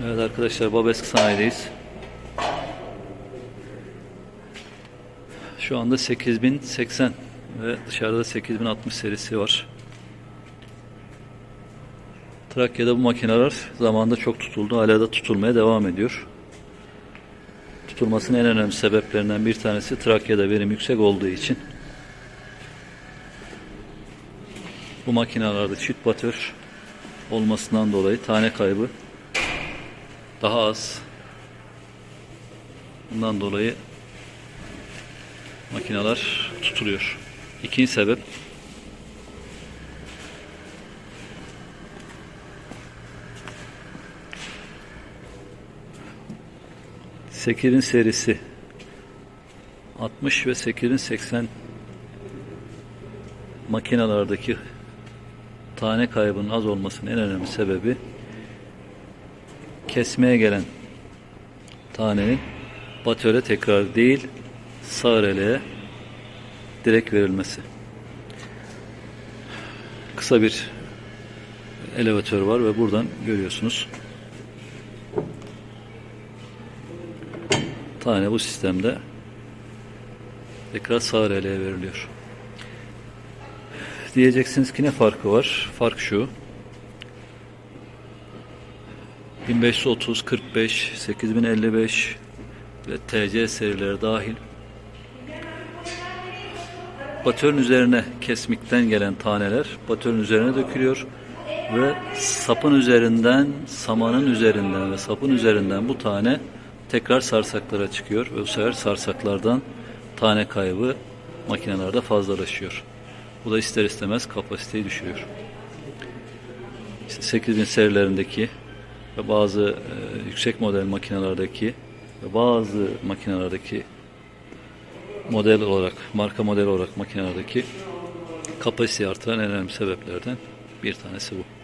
Evet arkadaşlar Babesk Sanayi'deyiz. Şu anda 8080 ve dışarıda 8060 serisi var. Trakya'da bu makineler zamanında çok tutuldu. Hala da tutulmaya devam ediyor. Tutulmasının en önemli sebeplerinden bir tanesi Trakya'da verim yüksek olduğu için. Bu makinalarda çift batör olmasından dolayı tane kaybı daha az. Bundan dolayı makineler tutuluyor. İkinci sebep Sekir'in serisi 60 ve Sekir'in 80 makinalardaki tane kaybının az olmasının en önemli sebebi kesmeye gelen tanenin batöre tekrar değil sağ releye direkt verilmesi. Kısa bir elevatör var ve buradan görüyorsunuz. Tane bu sistemde tekrar sağ releye veriliyor. Diyeceksiniz ki ne farkı var? Fark şu. 1530, 45, 8055 ve TC serileri dahil batörün üzerine kesmikten gelen taneler batörün üzerine dökülüyor ve sapın üzerinden, samanın üzerinden ve sapın üzerinden bu tane tekrar sarsaklara çıkıyor ve bu sefer sarsaklardan tane kaybı makinelerde fazlalaşıyor. Bu da ister istemez kapasiteyi düşürüyor. İşte 8000 serilerindeki ve bazı e, yüksek model makinelerdeki ve bazı makinelerdeki model olarak, marka model olarak makinelerdeki kapasiteyi artıran en önemli sebeplerden bir tanesi bu.